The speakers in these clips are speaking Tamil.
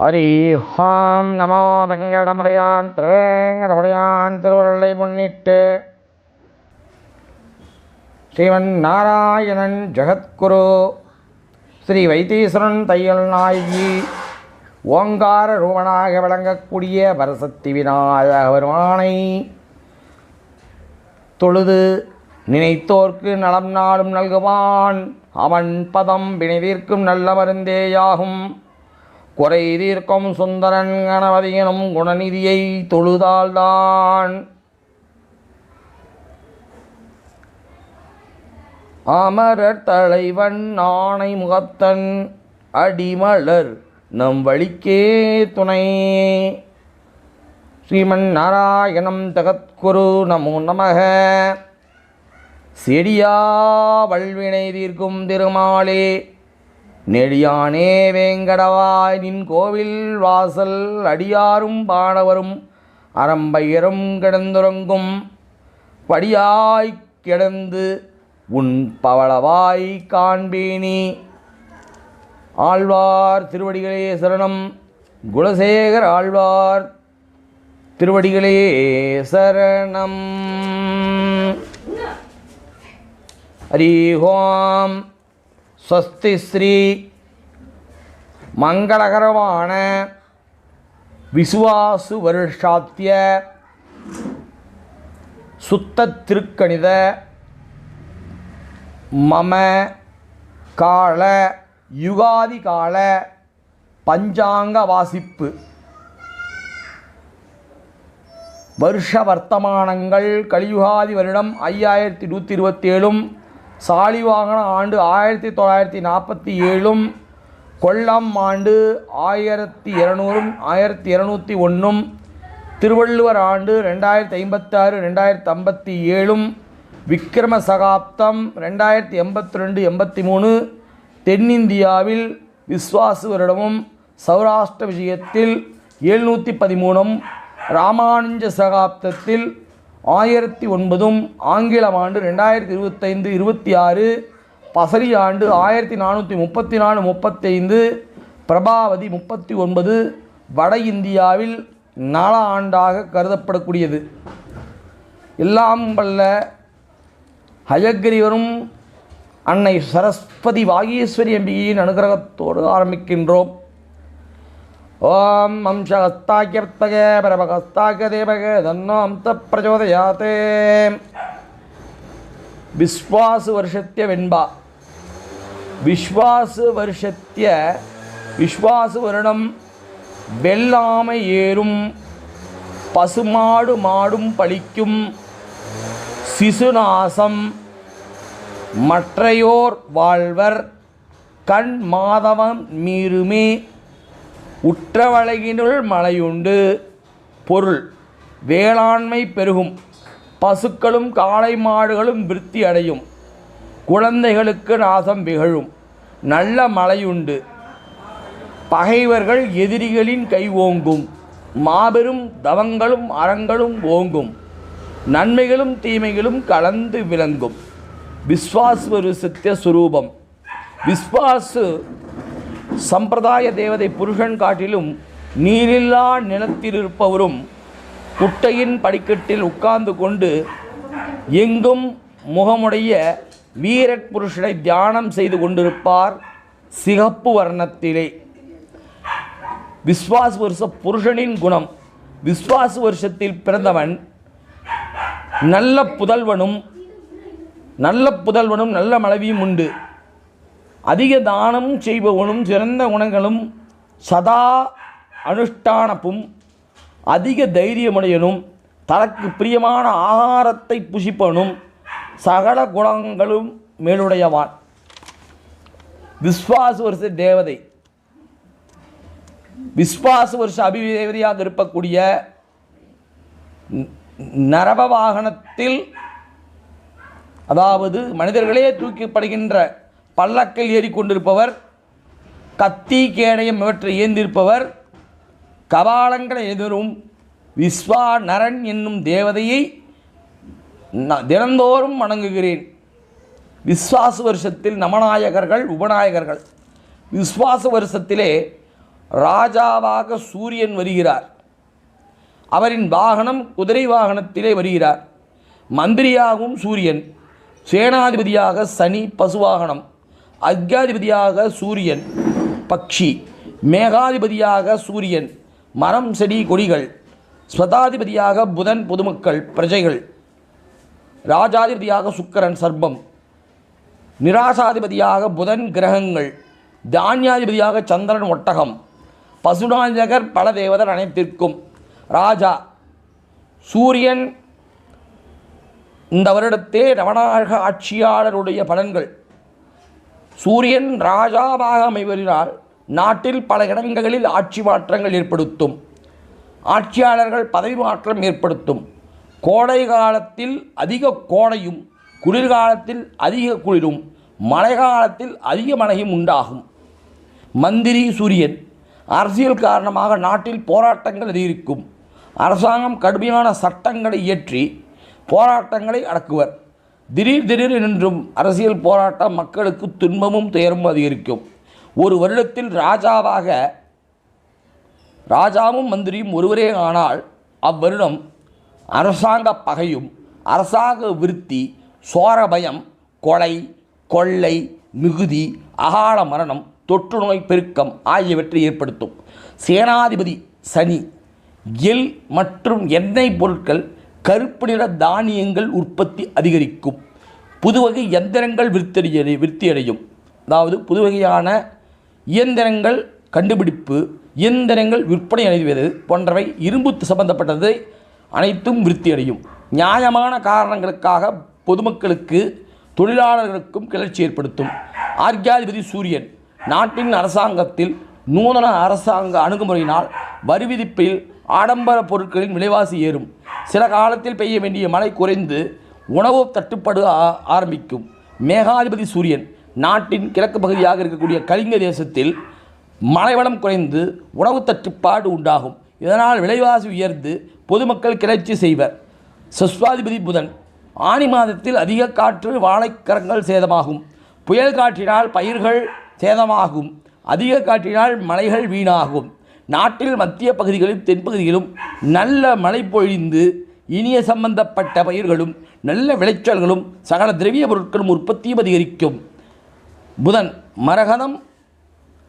ஹரி ஹாம் நமோ வெங்கடமுடையான் திருவேங்கடமுடையான் திருவருளை முன்னிட்டு ஸ்ரீமன் நாராயணன் ஜெகத்குரு ஸ்ரீ வைத்தீஸ்வரன் தையல் நாயகி ஓங்கார ரூபனாக விளங்கக்கூடிய வரசக்தி விநாயக பெருமானை தொழுது நினைத்தோர்க்கு நலம் நாடும் நல்குவான். அவன் பதம் வினைவிற்கும் நல்ல மருந்தேயாகும். குறை தீர்க்கும் சுந்தரன் கணபதியனும் குணநிதியை தொழுதால்தான். அமரர் தலைவன் ஆணை முகத்தன் அடிமலர் நம் வழிக்கே துணை. ஸ்ரீமன் நாராயணம் தகத்குரு நமோ நமக. செடியா வல்வினை தீர்க்கும் திருமாலே நெடியானே வேங்கடவாய் நின் கோவில் வாசல் அடியாரும் பாணவரும் அரம்பயரும் கிடந்துறங்கும் படியாய் கிடந்து உன் பவளவாய் காண்பேனி. ஆழ்வார் திருவடிகளே சரணம். குலசேகர் ஆழ்வார் திருவடிகளே சரணம். ஹரி ஹோம் ஸ்வஸ்தி ஸ்ரீ மங்களகரமான விசுவாசு வருஷாத்திய சுத்த திருக்கணித மம கால யுகாதி கால பஞ்சாங்க வாசிப்பு. வருஷ வர்த்தமானங்கள் கலியுகாதி வருடம் ஐயாயிரத்தி நூற்றி இருபத்தேழும் சாலிவாகன ஆண்டு ஆயிரத்தி தொள்ளாயிரத்தி நாற்பத்தி ஏழும் கொல்லம் ஆண்டு ஆயிரத்தி இரநூறும் ஆயிரத்தி இரநூத்தி ஒன்றும் திருவள்ளுவர் ஆண்டு ரெண்டாயிரத்தி ஐம்பத்தாறு ரெண்டாயிரத்தி ஐம்பத்தி ஏழும் விக்ரம சகாப்தம் ரெண்டாயிரத்தி எண்பத்தி ரெண்டு எண்பத்தி மூணு தென்னிந்தியாவில் விஸ்வாசு வருடமும் சௌராஷ்டிர விஷயத்தில் எழுநூற்றி பதிமூணும் ராமானுஜ சகாப்தத்தில் ஆயிரத்தி ஒன்பதும் ஆங்கிலம் ஆண்டு ரெண்டாயிரத்தி இருபத்தைந்து இருபத்தி ஆறு பசரி ஆண்டு ஆயிரத்தி நானூற்றி முப்பத்தி நாலு முப்பத்தைந்து பிரபாவதி முப்பத்தி ஒன்பது வட இந்தியாவில் நல ஆண்டாக கருதப்படக்கூடியது. எல்லாம் வல்ல ஹயக்கிரிவரும் அன்னை சரஸ்வதி வாகீஸ்வரி அம்பிகையின் அனுகிரகத்தோடு ஆரம்பிக்கின்றோம். ஓம் வம்சகஸ்தாக்கியர்த்தக பரமகஸ்தாக தேவக தன்னோம் த பிரச்சோதயாத்தே. விஸ்வாசு வருஷத்திய வெண்பா. விஸ்வாசு வருஷத்திய விஸ்வாசு வருடம் வெல்லாமை ஏறும் பசுமாடு மாடும் பழிக்கும் சிசுநாசம் மற்றையோர் வாழ்வர் கண் மாதவம் மீறுமே. உற்றவழகினுள் மழையுண்டு பொருள் வேளாண்மை பெருகும். பசுக்களும் காளை மாடுகளும் விருத்தி அடையும். குழந்தைகளுக்கு நாசம் விகழும். நல்ல மழையுண்டு பகைவர்கள் எதிரிகளின் கை ஓங்கும். மாபெரும் தவங்களும் அறங்களும் ஓங்கும். நன்மைகளும் தீமைகளும் கலந்து விளங்கும். விஸ்வாசு ஒரு சத்திய சுரூபம். விஸ்வாசு சம்பிரதாய தேவதை புருஷன் காட்டிலும் நீரில்லா நிலத்தில் இருப்பவரும் குட்டையின் படிக்கட்டில் உட்கார்ந்து கொண்டு எங்கும் முகமுடைய வீரட் புருஷனை தியானம் செய்து கொண்டிருப்பார் சிகப்பு வர்ணத்திலே. விஸ்வாச வருஷ புருஷனின் குணம். விஸ்வாச வருஷத்தில் பிறந்தவன் நல்ல புதல்வனும் நல்ல புதல்வனும் நல்ல மனைவியும் உண்டு. அதிக தானம் செய்பவனும் சிறந்த குணங்களும் சதா அனுஷ்டானப்பும் அதிக தைரியமுடையனும் தனக்கு பிரியமான ஆகாரத்தை புசிப்பனும் சகல குணங்களும் மேலுடையவான். விஸ்வாச வருஷ தேவதை. விஸ்வாச வருஷ அபிதேவதையாக இருக்கக்கூடிய நரப வாகனத்தில் அதாவது மனிதர்களே தூக்கப்படுகின்ற பல்லக்கில் ஏறிக்கொண்டிருப்பவர் கத்தி கேடயம் இவற்றை ஏந்திருப்பவர் கபாலங்களை எதிரும் விஸ்வா நரன் என்னும் தேவதையை நான் தினந்தோறும் வணங்குகிறேன். விஸ்வாச வருஷத்தில் நமநாயகர்கள் உபநாயகர்கள். விஸ்வாச வருஷத்திலே ராஜாவாக சூரியன் வருகிறார். அவரின் வாகனம் குதிரை வாகனத்திலே வருகிறார். மந்திரியாகவும் சூரியன் சேனாதிபதியாக சனி பசுவாகனம். அக்யாதிபதியாக சூரியன் பக்ஷி மேகாதிபதியாக சூரியன் மரம் செடி கொடிகள் ஸ்வதாதிபதியாக புதன் பொதுமக்கள் பிரஜைகள் ராஜாதிபதியாக சுக்கரன் சர்பம் நிராசாதிபதியாக புதன் கிரகங்கள் தானியாதிபதியாக சந்திரன் ஒட்டகம் பசுநாயகர் பல தேவதர் அனைத்திற்கும் ராஜா சூரியன் இந்த வருடத்தே ரவணாக ஆட்சியாளருடைய பலன்கள் சூரியன் ராஜாவாக அமைவதினால் நாட்டில் பல இடங்களில் ஆட்சி மாற்றங்கள் ஏற்படுத்தும். ஆட்சியாளர்கள் பதவி மாற்றம் ஏற்படுத்தும். கோடை காலத்தில் அதிக கோடையும் குளிர்காலத்தில் அதிக குளிரும் மழை காலத்தில் அதிக மழையும் உண்டாகும். மந்திரி சூரியன் அரசியல் காரணமாக நாட்டில் போராட்டங்கள் அதிகரிக்கும். அரசாங்கம் கடுமையான சட்டங்களை இயற்றி போராட்டங்களை அடக்குவர். திடீர் திடீர் என்றும் அரசியல் போராட்டம் மக்களுக்கு துன்பமும் துயரமும் அதிகரிக்கும். ஒரு வருடத்தில் ராஜாவாக ராஜாவும் மந்திரியும் ஒருவரே ஆனால் அவ்வருடம் அரசாங்க பகையும் அரசாங்க விருத்தி சோர பயம் கொலை கொள்ளை மிகுதி அகால மரணம் தொற்று நோய் பெருக்கம் ஆகியவற்றை ஏற்படுத்தும். சேனாதிபதி சனி எல் மற்றும் எண்ணெய் பொருட்கள் கருப்பு நிற தானியங்கள் உற்பத்தி அதிகரிக்கும். புதுவகை எந்திரங்கள் விருத்தடைய விருத்தியடையும். அதாவது புதுவகையான இயந்திரங்கள் கண்டுபிடிப்பு இயந்திரங்கள் விற்பனை அடைவது போன்றவை இரும்பு சம்பந்தப்பட்டதை அனைத்தும் விருத்தியடையும். நியாயமான காரணங்களுக்காக பொதுமக்களுக்கு தொழிலாளர்களுக்கும் கிளர்ச்சி ஏற்படுத்தும். ஆர்கியாதிபதி சூரியன் நாட்டின் அரசாங்கத்தில் நூதன அரசாங்க அணுகுமுறையினால் வரி விதிப்பில் ஆடம்பர பொருட்களின் விலைவாசி ஏறும். சில காலத்தில் பெய்ய வேண்டிய மழை குறைந்து உணவு தட்டுப்பாடு ஆ- ஆரம்பிக்கும். மேகாதிபதி சூரியன் நாட்டின் கிழக்கு பகுதியாக இருக்கக்கூடிய கலிங்க தேசத்தில் மழைவளம் குறைந்து உணவு தட்டுப்பாடு உண்டாகும். இதனால் விலைவாசி உயர்ந்து பொதுமக்கள் கிளர்ச்சி செய்வர். சஸ்வாதிபதி புதன் ஆனி மாதத்தில் அதிக காற்று வாழைக்கரங்கள் சேதமாகும். புயல் காற்றினால் பயிர்கள் சேதமாகும். அதிக காற்றினால் மலைகள் வீணாகும். நாட்டில் மத்திய பகுதிகளிலும் தென்பகுதிகளிலும் நல்ல மழை பொழிந்து இனிய சம்பந்தப்பட்ட பயிர்களும் நல்ல விளைச்சல்களும் சகல திரவிய பொருட்களும் உற்பத்தியும் அதிகரிக்கும். புதன் மரகதம்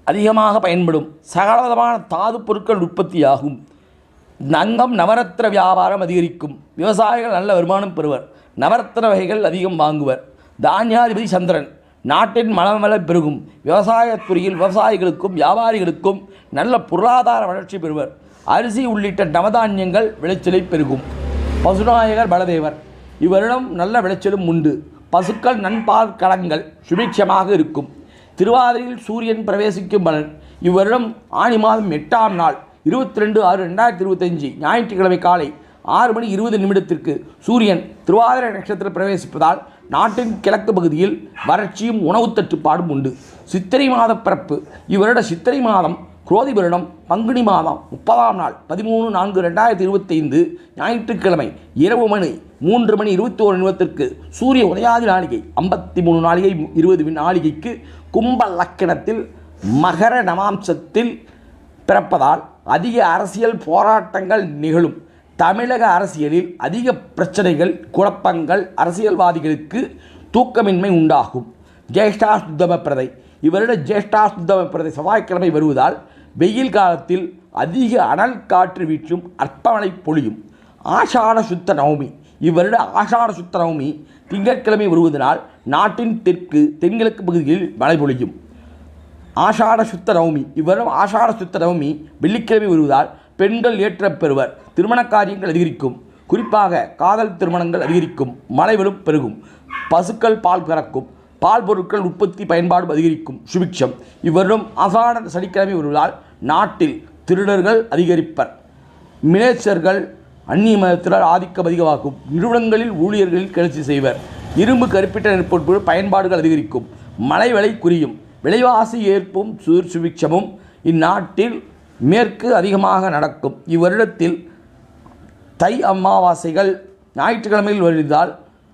அதிகமாக பயன்படும் சகலவிதமான தாது பொருட்கள் உற்பத்தியாகும். நங்கம் நவரத்திர வியாபாரம் அதிகரிக்கும். விவசாயிகள் நல்ல வருமானம் பெறுவர். நவரத்ன வகைகள் அதிகம் வாங்குவர். தானியாதிபதி சந்திரன் நாட்டின் மலமல பெருகும். விவசாயத்துறையில் விவசாயிகளுக்கும் வியாபாரிகளுக்கும் நல்ல பொருளாதார வளர்ச்சி பெறுவர். அரிசி உள்ளிட்ட நவதானியங்கள் விளைச்சலை பெருகும். பசுநாயகர் பலதேவர் இவ்வருடம் நல்ல விளைச்சலும் உண்டு. பசுக்கள் நண்பால் கலங்கள் சுபிட்சமாக இருக்கும். திருவாதிரையில் சூரியன் பிரவேசிக்கும் பலன். இவ்வருடம் ஆனி மாதம் எட்டாம் நாள் இருபத்தி ரெண்டு ஆறு ரெண்டாயிரத்தி இருபத்தஞ்சி ஞாயிற்றுக்கிழமை காலை ஆறு மணி இருபது நிமிடத்திற்கு சூரியன் திருவாதிரை நட்சத்திரம் பிரவேசிப்பதால் நாட்டின் கிழக்கு பகுதியில் வறட்சியும் உணவு தட்டுப்பாடும் உண்டு. சித்திரை மாத பிறப்பு. இவ்வருட சித்திரை மாதம் குரோதி வருடம் பங்குனி மாதம் முப்பதாம் நாள் பதிமூணு நான்கு ரெண்டாயிரத்தி இருபத்தைந்து ஞாயிற்றுக்கிழமை இரவு மணி மூன்று மணி இருபத்தி ஓரு நிமிடத்திற்கு சூரிய உதயாதி நாளிகை ஐம்பத்தி மூணு நாளிகை இருபது நாளிகைக்கு கும்ப லக்கணத்தில் மகர நவாம்சத்தில் பிறப்பதால் அதிக அரசியல் போராட்டங்கள் நிகழும். தமிழக அரசியலில் அதிக பிரச்சனைகள் குழப்பங்கள் அரசியல்வாதிகளுக்கு தூக்கமின்மை உண்டாகும். ஜேஷ்டா சுத்தம பிரதை இவருட ஜேஷ்டா சுத்தம பிரதை செவ்வாய்க்கிழமை வருவதால் வெயில் காலத்தில் அதிக அனல் காற்று வீச்சும் அற்பமழை பொழியும். ஆஷாட சுத்த நவமி. இவ்வருட ஆஷாட சுத்த நவமி திங்கட்கிழமை வருவதனால் நாட்டின் தெற்கு தென்கிழக்கு பகுதியில் மழை பொழியும். ஆஷாட சுத்த நவமி. இவ்வருடம் ஆஷாட சுத்த நவமி வெள்ளிக்கிழமை வருவதால் பெண்கள் ஏற்ற பெறுவர் திருமண காரியங்கள் அதிகரிக்கும். குறிப்பாக காதல் திருமணங்கள் அதிகரிக்கும். மழைவெளும் பெருகும். பசுக்கள் பால் கறக்கும். பால் பொருட்கள் உற்பத்தி பயன்பாடும் அதிகரிக்கும். சுபிக்ஷம். இவ்வரும் ஆஷாட சனிக்கிழமை வருவதால் நாட்டில் திருடர்கள் அதிகரிப்பர். மினேச்சர்கள் அந்நிய மதத்தினர் ஆதிக்கம் அதிகமாகும். நிறுவனங்களில் ஊழியர்களில் கிளர்ச்சி செய்வர். இரும்பு கருப்பிட்ட நெற்பொருட்கள் பயன்பாடுகள் அதிகரிக்கும். மழை விலை குறையும். விலைவாசி ஏற்பும் சூர் சுபிக்ஷமும். இந்நாட்டில் மேற்கு அதிகமாக நடக்கும். இவ்வருடத்தில் தை அமாவாசைகள் ஞாயிற்றுக்கிழமையில் வருவதால்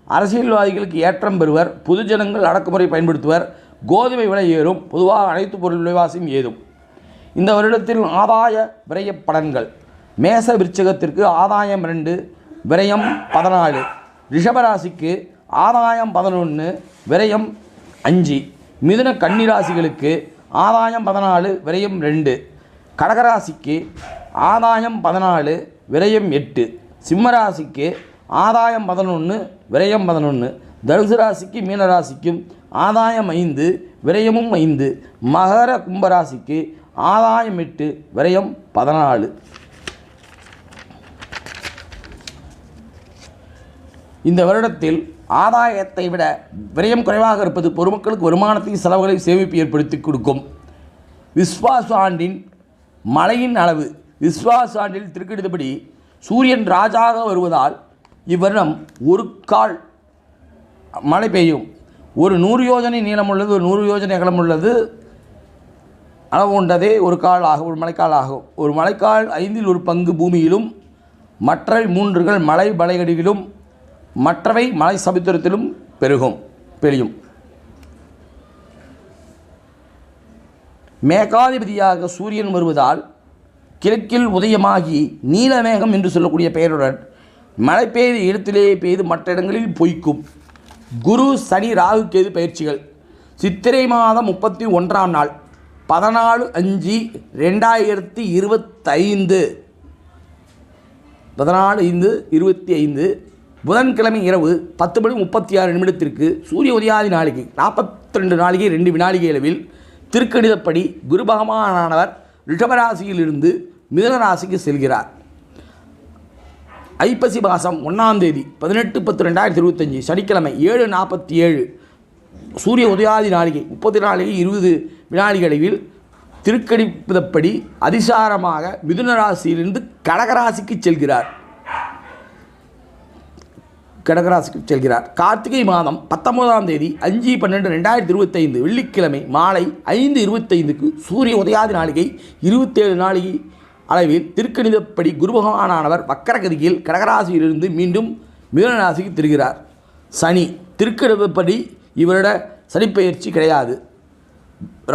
அரசியல்வாதிகளுக்கு ஏற்றம் பெறுவர் பொதுஜனங்கள் அடக்குமுறை பயன்படுத்துவர் கோதுமை விலை ஏறும் பொதுவாக அனைத்து பொருள் விலைவாசியும் ஏதும் இந்த வருடத்தில் ஆதாய விரய பலன்கள் மேச விருச்சகத்திற்கு ஆதாயம் ரெண்டு விரயம் பதினாலு. ரிஷபராசிக்கு ஆதாயம் பதினொன்று விரயம் அஞ்சு. மிதுன கன்னிராசிகளுக்கு ஆதாயம் பதினாலு விரயம் ரெண்டு. கடகராசிக்கு ஆதாயம் பதினாலு விரயம் எட்டு. சிம்மராசிக்கு ஆதாயம் பதினொன்று விரயம் பதினொன்று தனுசு ராசிக்கு மீனராசிக்கும் ஆதாயம் ஐந்து விரயமும் ஐந்து. மகர கும்பராசிக்கு ஆதாயம் எட்டு விரயம் பதினாலு. இந்த வருடத்தில் ஆதாயத்தை விட விரயம் குறைவாக இருப்பது பொதுமக்களுக்கு வருமானத்தையும் செலவுகளை சேமிப்பு ஏற்படுத்தி கொடுக்கும். விஸ்வாச ஆண்டின் மழையின் அளவு விஸ்வாஸ் ஆண்டில் திருக்கெடுத்தபடி சூரியன் ராஜாக வருவதால் இவ்வருடம் ஒரு கால் மழை பெய்யும். ஒரு நூறு யோஜனை நீளம் உள்ளது ஒரு நூறு யோஜனை அகலம் உள்ளது. அளவு கொண்டதே ஒரு கால் ஆகும் ஒரு மழைக்கால் ஆகும். ஒரு மழைக்கால் ஐந்தில் ஒரு பங்கு பூமியிலும் மற்ற மூன்றுகள் மலை மலையடியிலும் மற்றவை மலை சமுத்திரத்திலும் பெருகும் பெரியும். மேகாதிபதியாக சூரியன் வருவதால் கிழக்கில் உதயமாகி நீலமேகம் என்று சொல்லக்கூடிய பெயருடன் மழை பெய்து இடத்திலேயே பெய்து மற்ற இடங்களில் பொய்க்கும். குரு சனி ராகு கேது பயிற்சிகள். சித்திரை மாதம் முப்பத்தி ஒன்றாம் நாள் பதினாலு அஞ்சு ரெண்டாயிரத்தி இருபத்தைந்து. பதினாலு ஐந்து இருபத்தி ஐந்து. புதன்கிழமை இரவு பத்து மணி முப்பத்தி ஆறு நிமிடத்திற்கு சூரிய உதயாதி நாளிகை நாற்பத்தி ரெண்டு நாளிகை ரெண்டு வினாளிகை அளவில் திருக்கணிதப்படி குரு பகவானானவர் ரிஷபராசியிலிருந்து மிதுன ராசிக்கு செல்கிறார். ஐப்பசி மாதம் ஒன்றாம் தேதி பதினெட்டு பத்து ரெண்டாயிரத்தி இருபத்தஞ்சி சனிக்கிழமை ஏழு நாற்பத்தி ஏழு சூரிய உதயாதி நாளிகை முப்பத்தி நாளிகை இருபது வினாடிகளில் திருக்கணிப்பதப்படி அதிசாரமாக மிதுன ராசியிலிருந்து கடகராசிக்கு செல்கிறார். கடகராசிக்கு செல்கிறார். கார்த்திகை மாதம் பத்தொன்பதாம் தேதி அஞ்சு பன்னெண்டு ரெண்டாயிரத்தி இருபத்தைந்து வெள்ளிக்கிழமை மாலை ஐந்து இருபத்தைந்துக்கு சூரிய உதயாதி நாளிகை இருபத்தேழு நாளிகை அளவில் திருக்கணிதப்படி குருபகவானானவர் வக்கரகதியில் கடகராசியிலிருந்து மீண்டும் மீனராசிக்கு ராசிக்கு திருகிறார். சனி திருக்கணிதப்படி இவரோட சனிப்பெயர்ச்சி கிடையாது.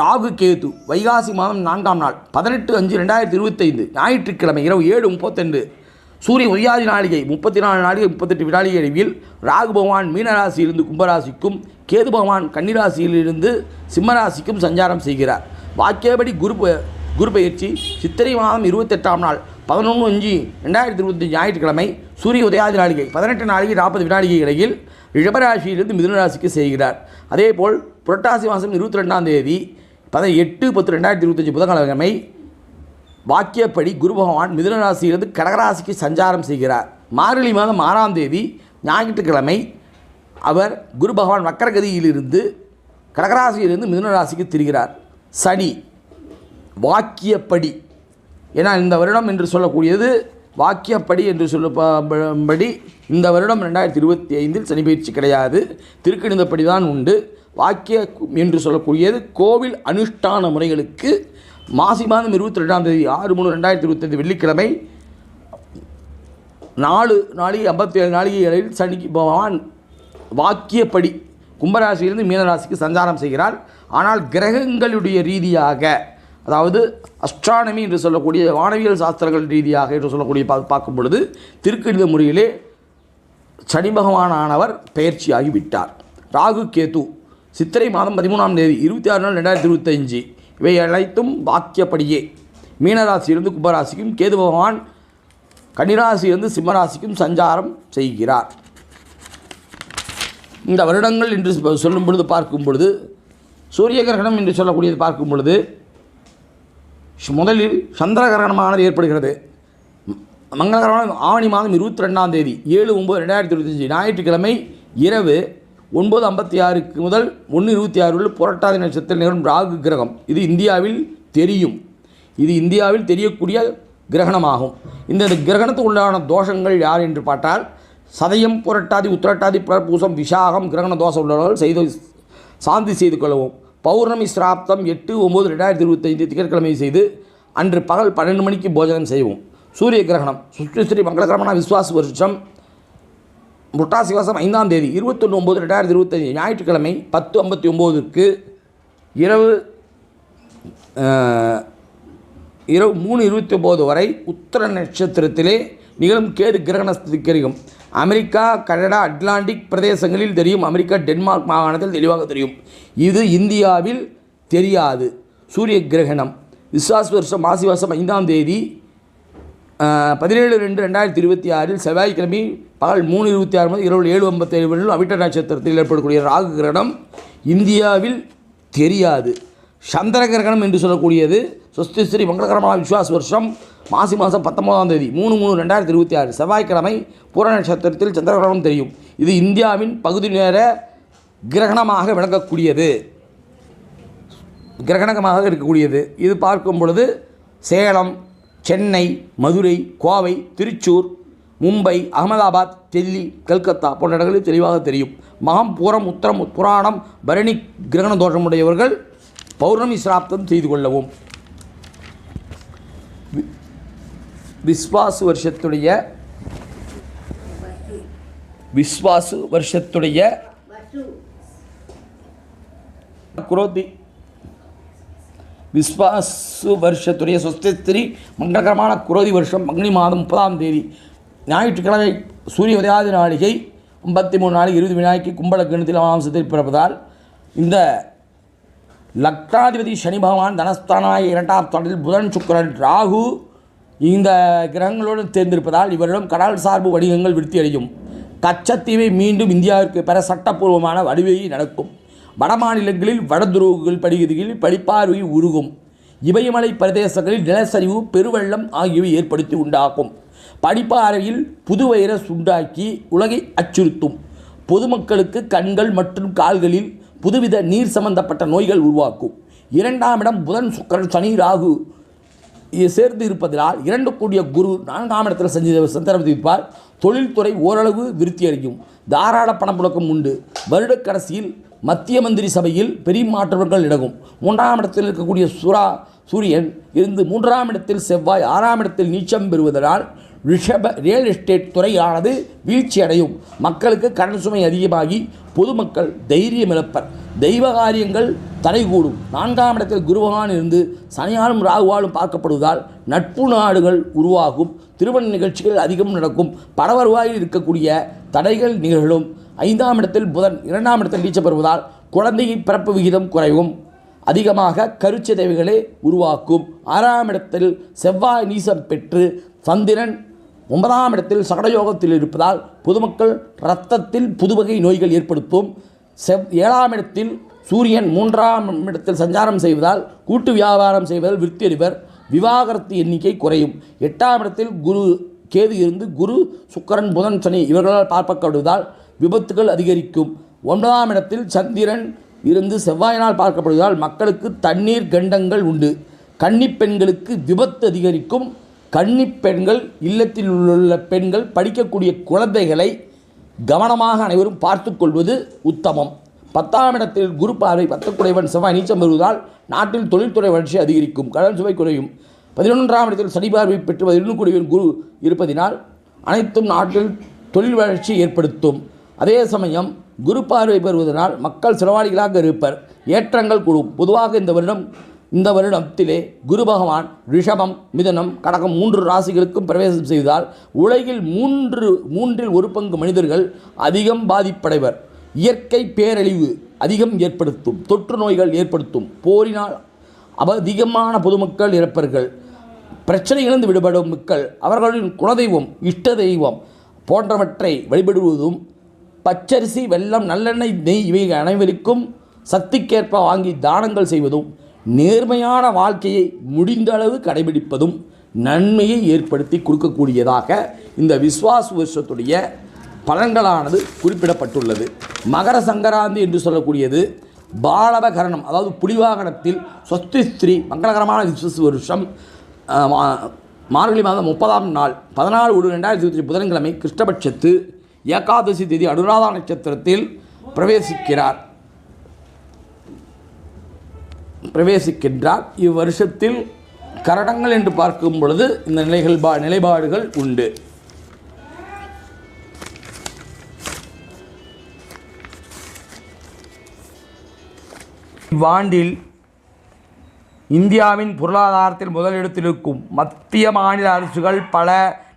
ராகு கேது வைகாசி மாதம் நான்காம் நாள் பதினெட்டு அஞ்சு ரெண்டாயிரத்தி இருபத்தைந்து ஞாயிற்றுக்கிழமை இரவு ஏழு முப்பத்தெண்டு சூரிய உதயாதி நாளிகை முப்பத்தி நாலு நாளிகை முப்பத்தெட்டு வினாளிகை அளவில் ராகு பகவான் மீனராசியிலிருந்து கும்பராசிக்கும் கேது பகவான் கன்னிராசியிலிருந்து சிம்மராசிக்கும் சஞ்சாரம் செய்கிறார். வாக்கியபடி குரு ப- குரு பயிற்சி சித்திரை மாதம் இருபத்தெட்டாம் நாள் பதினொன்று அஞ்சு ரெண்டாயிரத்தி இருபத்தி ஞாயிற்றுக்கிழமை சூரிய உதயாதி நாளிகை பதினெட்டு நாளிகை நாற்பது வினாடிகை இடையில் ரிஷபராசியிலிருந்து மிதுனராசிக்கு செய்கிறார். அதேபோல் புரட்டாசி மாதம் இருபத்தி ரெண்டாம் தேதி பத எட்டு பத்து ரெண்டாயிரத்தி இருபத்தஞ்சு புதன்கிழமை வாக்கியப்படி குரு பகவான் மிதுனராசியிலிருந்து கடகராசிக்கு சஞ்சாரம் செய்கிறார். மார்கழி மாதம் ஆறாம் தேதி ஞாயிற்றுக்கிழமை அவர் குரு பகவான் வக்கரகதியிலிருந்து கடகராசியிலிருந்து மிதுனராசிக்கு திரிகிறார். சனி வாக்கியப்படி. ஏன்னா இந்த வருடம் என்று சொல்லக்கூடியது வாக்கியப்படி என்று சொல்லப்படி இந்த வருடம் ரெண்டாயிரத்தி இருபத்தி ஐந்தில் சனி பயிற்சி கிடையாது. திருக்கணிதப்படி தான் உண்டு. வாக்கிய என்று சொல்லக்கூடியது கோவில் அனுஷ்டான முறைகளுக்கு மாசி மாதம் இருபத்தி ரெண்டாம் தேதி ஆறு மூணு ரெண்டாயிரத்தி இருபத்தஞ்சு வெள்ளிக்கிழமை நாலு நாளைக்கு ஐம்பத்தி ஏழு நாளிகைகளில் சனி பகவான் வாக்கியப்படி கும்பராசியிலிருந்து மீனராசிக்கு சஞ்சாரம் செய்கிறார். ஆனால் கிரகங்களுடைய ரீதியாக அதாவது அஸ்ட்ரானமி என்று சொல்லக்கூடிய வானவியல் சாஸ்திரங்கள் ரீதியாக என்று சொல்லக்கூடிய பா பார்க்கும் பொழுது திருக்கணித முறையிலே சனி பகவானானவர் பெயர்ச்சியாகி விட்டார் ராகு கேது சித்திரை மாதம் பதிமூணாம் தேதி இருபத்தி ஆறு நாள் ரெண்டாயிரத்தி இருபத்தஞ்சு இவை அனைத்தும் வாக்கியப்படியே. மீனராசியிலிருந்து கும்பராசிக்கும் கேது பகவான் கன்னிராசியிலிருந்து சிம்மராசிக்கும் சஞ்சாரம் செய்கிறார். இந்த வருடங்கள் என்று சொல்லும் பொழுது பார்க்கும் பொழுது சூரிய கிரகணம் என்று சொல்லக்கூடியது பார்க்கும் பொழுது முதலில் சந்திர கிரகணமானது ஏற்படுகிறது. மங்களகரமான ஆவணி மாதம் இருபத்தி ரெண்டாம் தேதி ஏழு ஒம்பது ரெண்டாயிரத்தி இருபத்தஞ்சி ஞாயிற்றுக்கிழமை இரவு ஒன்பது ஐம்பத்தி ஆறுக்கு முதல் ஒன்று இருபத்தி ஆறு உள்ள புரட்டாதி நட்சத்திரத்தில் நிகழும் ராகு கிரகம். இது இந்தியாவில் தெரியும். இது இந்தியாவில் தெரியக்கூடிய கிரகணமாகும். இந்த கிரகணத்துக்கு உண்டான தோஷங்கள் யார் என்று பார்த்தால் சதயம் புரட்டாதி உத்திரட்டாதி புனர்பூசம் விசாகம் கிரகண தோஷம் உள்ளவர்கள் செய்து சாந்தி செய்து கொள்ளவும். பௌர்ணமி சிராப்தம் எட்டு ஒம்பது ரெண்டாயிரத்தி இருபத்தைந்து திங்கட்கிழமை செய்து அன்று பகல் பன்னெண்டு மணிக்கு போஜனம் செய்வோம் சூரிய கிரகணம். சுற்றி ஸ்ரீ மங்களகரமான விஸ்வாச வருஷம் புரட்டாசி மாதம் ஐந்தாம் தேதி இருபத்தொன்று ஒம்பது ரெண்டாயிரத்தி இருபத்தஞ்சி ஞாயிற்றுக்கிழமை பத்து ஐம்பத்தி ஒம்போதுக்கு இரவு இரவு மூணு இருபத்தி ஒம்பது வரை உத்தர நட்சத்திரத்திலே நிகழும் கேது கிரகணத்துக்கு அமெரிக்கா கனடா அட்லாண்டிக் பிரதேசங்களில் தெரியும். அமெரிக்கா டென்மார்க் மாகாணத்தில் தெளிவாக தெரியும். இது இந்தியாவில் தெரியாது. சூரிய கிரகணம். விஸ்வாஸ் வருஷம் மாசி மாதம் ஐந்தாம் தேதி பதினேழு ரெண்டு ரெண்டாயிரத்தி இருபத்தி ஆறில் செவ்வாய்க்கிழமை பகல் மூணு இருபத்தி ஆறு முதல் இரவு ஏழு ஐம்பத்தேழு வரையிலும் அவிட்ட நட்சத்திரத்தில் ஏற்படக்கூடிய ராகு கிரகணம் இந்தியாவில் தெரியாது. சந்திர கிரகணம் என்று சொல்லக்கூடியது. சுஸ்தி ஸ்ரீ மங்களகரமான விஸ்வாஸ் வருஷம். மாசி மாதம் பத்தொன்பதாம் தேதி. மூணு மூணு ரெண்டாயிரத்தி இருபத்தி ஆறு. செவ்வாய்க்கிழமை பூர நட்சத்திரத்தில் சந்திர கிரகணம் தெரியும். இது இந்தியாவின் பகுதி நேர கிரகணமாக விளங்கக்கூடியது. கிரகணமாக இருக்கக்கூடியது. இது பார்க்கும் பொழுது சேலம் சென்னை மதுரை கோவை திருச்சூர் மும்பை அகமதாபாத் டெல்லி கல்கத்தா போன்ற இடங்களில் தெளிவாக தெரியும். மகம் பூரம் உத்தரம் புராணம் பரணி கிரகண தோஷமுடையவர்கள் பௌர்ணமி சிராப்தம் செய்து கொள்ளவும். விஸ்வாசு வருஷத்துடைய விஸ்வாசு வருஷத்துடைய குரோதி விஸ்வாசு வருஷத்துடைய சொஸ்திரி மங்களகரமான குரோதி வருஷம் மங்கனி மாதம் முப்பதாம் தேதி. ஞாயிற்றுக்கிழமை சூரிய உதயாதி நாளிகை ஐம்பத்தி மூணு நாளைக்கு இருபது வினாய்க்கு கும்பல கணத்தில் அமாம்சத்தில் பிறப்பதால் இந்த லக்னாதிபதி சனி பகவான் தனஸ்தானாய இரண்டாம் தொடரில் புதன் சுக்கரன் ராகு இந்த கிரகங்களோடு தேர்ந்திருப்பதால் இவரிடம் கடல் சார்பு வணிகங்கள் விருத்தி அடையும். கச்சத்தீவை மீண்டும் இந்தியாவிற்கு பெற சட்டப்பூர்வமான வடிவையை நடக்கும். வட மாநிலங்களில் வடதுருவுகள் படுகைகளில் படிப்பார்வை உருகும். இமயமலை பிரதேசங்களில் நிலச்சரிவு பெருவெள்ளம் ஆகியவை ஏற்படுத்தி உண்டாக்கும் படிப்பாறையில் புது வைரஸ் உண்டாக்கி உலகை அச்சுறுத்தும். பொதுமக்களுக்கு கண்கள் மற்றும் கால்களில் புதுவித நீர் சம்பந்தப்பட்ட நோய்கள் உருவாக்கும். இரண்டாம் இடம் புதன் சுக்கரன் சனி ராகு. சேர்ந்து இருப்பதனால் இரண்டு கூடிய குரு நான்காம் இடத்தில் செஞ்ச சந்திரம் தொழில்துறை ஓரளவு விருத்தி அடையும் தாராள பணப்புழக்கம் உண்டு. வருட கடைசியில் மத்திய மந்திரி சபையில் பெரிய மாற்றவர்கள் இடகும். மூன்றாம் இடத்தில் இருக்கக்கூடிய சுரா சூரியன் இருந்து மூன்றாம் இடத்தில் செவ்வாய் ஆறாம் இடத்தில் நீச்சம் பெறுவதனால் ரிஷப ரியல் எஸ்டேட் துறையானது வீழ்ச்சி அடையும். மக்களுக்கு கடன் சுமை அதிகமாகி பொதுமக்கள் தைரியம் இழப்பர். தெய்வ காரியங்கள் தடைகூடும். நான்காம் இடத்தில் குருவான் இருந்து சனியாலும் ராகுவாலும் பார்க்கப்படுவதால் நட்பு நாடுகள் உருவாகும். திருமண நிகழ்ச்சிகள் அதிகம் நடக்கும். பட வருவாயில் இருக்கக்கூடிய தடைகள் நிகழும். ஐந்தாம் இடத்தில் புதன் இரண்டாம் இடத்தில் நீச்சம் பெறுவதால் குழந்தையின் பிறப்பு விகிதம் குறையும். அதிகமாக கருச்சிதைவுகளை உருவாக்கும். ஆறாம் இடத்தில் செவ்வாய் நீசம் பெற்று சந்திரன் ஒன்பதாம் இடத்தில் சகடயோகத்தில் இருப்பதால் பொதுமக்கள் இரத்தத்தில் புதுவகை நோய்கள் ஏற்படுத்தும். செவ் ஏழாம் இடத்தில் சூரியன் மூன்றாம் இடத்தில் சஞ்சாரம் செய்வதால் கூட்டு வியாபாரம் செய்வதால் விருத்தி விவாகரத்து எண்ணிக்கை குறையும். எட்டாம் இடத்தில் குரு கேது இருந்து குரு சுக்கரன் புதன் சனி இவர்களால் பார்ப்பப்படுவதால் விபத்துகள் அதிகரிக்கும். ஒன்பதாம் இடத்தில் சந்திரன் இருந்து செவ்வாயினால் பார்க்கப்படுவதால் மக்களுக்கு தண்ணீர் கண்டங்கள் உண்டு. கன்னிப்பெண்களுக்கு விபத்து அதிகரிக்கும். கன்னிப்பெண்கள் இல்லத்தில் உள்ள பெண்கள் படிக்கக்கூடிய குழந்தைகளை கவனமாக அனைவரும் பார்த்து கொள்வது உத்தமம். பத்தாம் இடத்தில் குரு பார்வை பத்துக்குடைவன் செவ்வாய் நீச்சம் வருவதால் நாட்டில் தொழில்துறை வளர்ச்சி அதிகரிக்கும். கடன் சுவை குறையும். பதினொன்றாம் இடத்தில் சனி பார்வை பெற்று பதினொன்று குரு இருப்பதினால் அனைத்தும் நாட்டில் தொழில் வளர்ச்சி ஏற்படுத்தும். அதே சமயம் குரு பார்வை பெறுவதனால் மக்கள் செலவாளிகளாக இருப்பர். ஏற்றங்கள் கூடும் பொதுவாக இந்த வருடம் இந்த வருடத்திலே குரு பகவான் ரிஷபம் மிதனம் கடகம் மூன்று ராசிகளுக்கும் பிரவேசம் செய்தால் உலகில் மூன்று மூன்றில் ஒரு பங்கு மனிதர்கள் அதிகம் பாதிப்படைவர். இயற்கை பேரழிவு அதிகம் ஏற்படுத்தும் தொற்று நோய்கள் ஏற்படுத்தும் போரினால் அதிகமான பொதுமக்கள் இறப்பர்கள். பிரச்சனைகளிலிருந்து விடுபடும் மக்கள் அவர்களின் குலதெய்வம் இஷ்ட தெய்வம் போன்றவற்றை வழிபடுவதும் பச்சரிசி வெல்லம் நல்லெண்ணெய் நெய் இவை அனைவருக்கும் சக்திக்கேற்ப வாங்கி தானங்கள் செய்வதும் நேர்மையான வாழ்க்கையை முடிந்த அளவு கடைபிடிப்பதும் நன்மையை ஏற்படுத்தி கொடுக்கக்கூடியதாக இந்த விஸ்வாச வருஷத்துடைய பலன்களானது குறிப்பிடப்பட்டுள்ளது. மகர சங்கராந்தி என்று சொல்லக்கூடியது பாலவகரணம் அதாவது புலிவாகனத்தில் சொஸ்தி ஸ்திரீ மங்களகரமான விஸ்வசு வருஷம் மார்கழி மாதம் முப்பதாம் நாள் பதினாலு ஒரு ரெண்டாயிரத்தி இருபத்தி புதன்கிழமை கிருஷ்ணபட்சத்து ஏகாதசி திதி அனுராதா நட்சத்திரத்தில் பிரவேசிக்கிறார். பிரவேசிக்கின்றார். இவ்வருஷத்தில் கரணங்கள் என்று பார்க்கும் பொழுது இந்த நிலைகள் பா நிலைப்பாடுகள் உண்டு. இவ்வாண்டில் இந்தியாவின் பொருளாதாரத்தில் முதலிடத்தில் இருக்கும் மத்திய மாநில அரசுகள் பல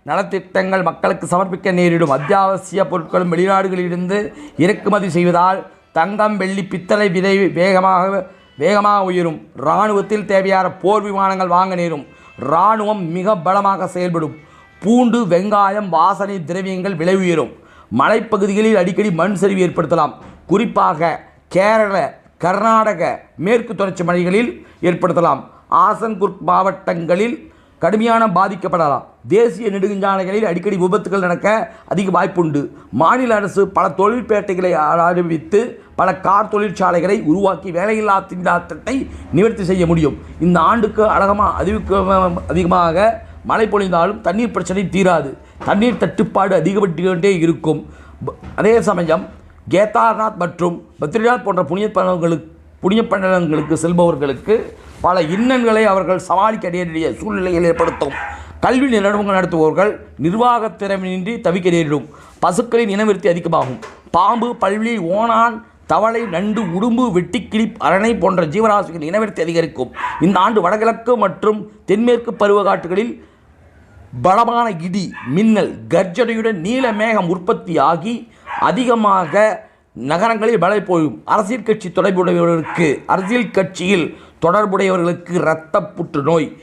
நலத்திட்டங்கள் மக்களுக்கு சமர்ப்பிக்க நேரிடும். அத்தியாவசிய பொருட்களும் வெளிநாடுகளிலிருந்து இறக்குமதி செய்வதால் தங்கம் வெள்ளி பித்தளை விலை வேகமாக வேகமாக உயரும். இராணுவத்தில் தேவையான போர் விமானங்கள் வாங்க நேரும். இராணுவம் மிக பலமாக செயல்படும். பூண்டு வெங்காயம் வாசனை திரவியங்கள் விலை உயரும். மலைப்பகுதிகளில் அடிக்கடி மண் சரிவு ஏற்படுத்தலாம். குறிப்பாக கேரள கர்நாடக மேற்கு தொடர்ச்சி மலைகளில் ஏற்படுத்தலாம். ஆசன்குர்க் மாவட்டங்களில் கடுமையான பாதிக்கப்படலாம். தேசிய நெடுஞ்சாலைகளில் அடிக்கடி விபத்துகள் நடக்க அதிக வாய்ப்புண்டு. மாநில அரசு பல தொழிற்பேட்டைகளை ஆரம்பித்து பல கார் தொழிற்சாலைகளை உருவாக்கி வேலையில்லா திண்டாட்டத்தை நிவர்த்தி செய்ய முடியும். இந்த ஆண்டுக்கு அழகமாக அதிக அதிகமாக மழை பொழிந்தாலும் தண்ணீர் பிரச்சனை தீராது. தண்ணீர் தட்டுப்பாடு அதிகப்பட்டுக்கொண்டே இருக்கும். அதே சமயம் கேதார்நாத் மற்றும் பத்ரிநாத் போன்ற புனித பண்டங்களுக்கு புனித பயணங்களுக்கு செல்பவர்களுக்கு பல இன்னல்களை அவர்கள் சமாளிக்க நேரிடைய சூழ்நிலைகள் ஏற்படுத்தும். கல்வி நிறுவனங்கள் நடத்துபவர்கள் நிர்வாகத் திறமையின்றி தவிக்க நேரிடும். பசுக்களின் இனவிருத்தி அதிகமாகும். பாம்பு பல்வி ஓணான் தவளை நண்டு உடும்பு வெட்டிக்கிளி அரணை போன்ற ஜீவராசிகளின் இனவிருத்தி அதிகரிக்கும். இந்த ஆண்டு வடகிழக்கு மற்றும் தென்மேற்கு பருவகாட்டுகளில் பலமான இடி மின்னல் கர்ஜனையுடன் நீல மேகம் உற்பத்தியாகி அதிகமாக நகரங்களில் மழை போயும் அரசியல் கட்சி தொடர்புடையவர்களுக்கு அரசியல் கட்சியில் தொடர்புடையவர்களுக்கு இரத்த புற்றுநோய்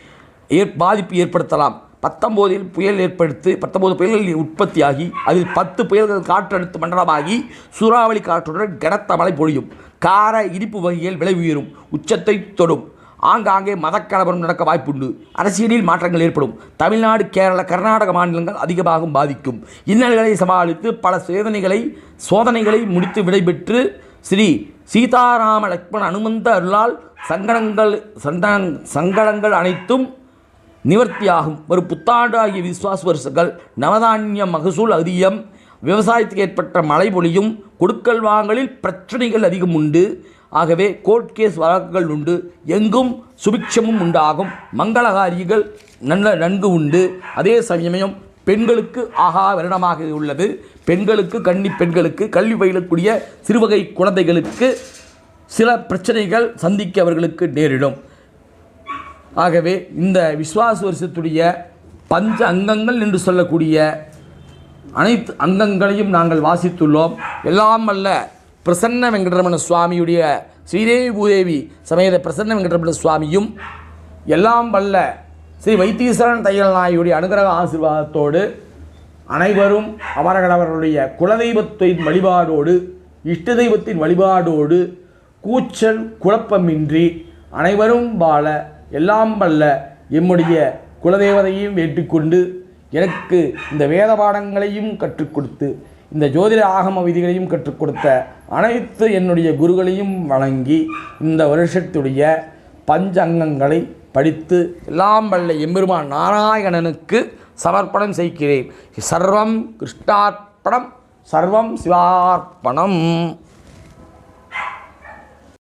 ஏற் பாதிப்பு ஏற்படுத்தலாம். பத்தொம்போதில் புயல் ஏற்படுத்தி பத்தொம்போது புயல்கள் உற்பத்தியாகி அதில் பத்து புயல்கள் காற்றழுத்த மண்டலமாகி சூறாவளி காற்றுடன் கனத்த மழை பொழியும். கார இனிப்பு வகையில் விலை உயரும் உச்சத்தை தொடும். ஆங்காங்கே மதக்கலவரம் நடக்க வாய்ப்புண்டு. அரசியலில் மாற்றங்கள் ஏற்படும். தமிழ்நாடு கேரள கர்நாடக மாநிலங்கள் அதிகமாகவும் பாதிக்கும். இன்னல்களை சமாளித்து பல சேதனைகளை சோதனைகளை முடித்து விடைபெற்று ஸ்ரீ சீதாராம லக்ஷ்மண அனுமந்த அருளால் சங்கடங்கள் சந்தங் சங்கடங்கள் அனைத்தும் நிவர்த்தியாகும். ஒரு புத்தாண்டு ஆகிய விஸ்வாச வருஷங்கள் நவதானிய மகசூல் அதிகம் விவசாயத்துக்கு ஏற்பட்ட மழை பொழியும் கொடுக்கல் வாங்கலில் பிரச்சனைகள் அதிகம் உண்டு. ஆகவே கோர்ட் கேஸ் வழக்குகள் உண்டு. எங்கும் சுபிக்ஷமும் உண்டாகும். மங்களகாரிகள் நல்ல நன்கு உண்டு. அதே சமயம் பெண்களுக்கு ஆகா வருடமாக உள்ளது. பெண்களுக்கு கன்னி பெண்களுக்கு கல்வி பயிலக்கூடிய சிறுவகை குழந்தைகளுக்கு சில பிரச்சனைகள் சந்திக்க அவர்களுக்கு நேரிடும். ஆகவே இந்த விஸ்வாச வருஷத்துடைய பஞ்ச அங்கங்கள் என்று சொல்லக்கூடிய அனைத்து அங்கங்களையும் நாங்கள் வாசித்துள்ளோம். எல்லாம் அல்ல பிரசன்ன வெங்கடரமண சுவாமியுடைய ஸ்ரீதேவி பூதேவி சமேத பிரசன்ன வெங்கடரமண சுவாமியும் எல்லாம் வல்ல ஸ்ரீ வைத்தீஸ்வரன் தையல் நாயுடைய அனுகிரக ஆசீர்வாதத்தோடு அனைவரும் அவரவர்களுடைய குலதெய்வத்தின் வழிபாடோடு இஷ்ட தெய்வத்தின் வழிபாடோடு கூச்சல் குழப்பமின்றி அனைவரும் வாழ எல்லாம் வல்ல எம்முடைய குலதெய்வதையும் ஏற்றுக்கொண்டு எனக்கு இந்த வேத பாடங்களையும் கற்றுக் கொடுத்து இந்த ஜோதிட ஆகம விதிகளையும் கற்றுக் கொடுத்த அனைத்து என்னுடைய குருகளையும் வணங்கி இந்த வருஷத்துடைய பஞ்ச அங்கங்களை படித்து எல்லாம் வல்ல எம்பெருமான் நாராயணனுக்கு சமர்ப்பணம் செய்கிறேன். சர்வம் கிருஷ்ணார்ப்பணம் சர்வம் சிவார்ப்பணம்.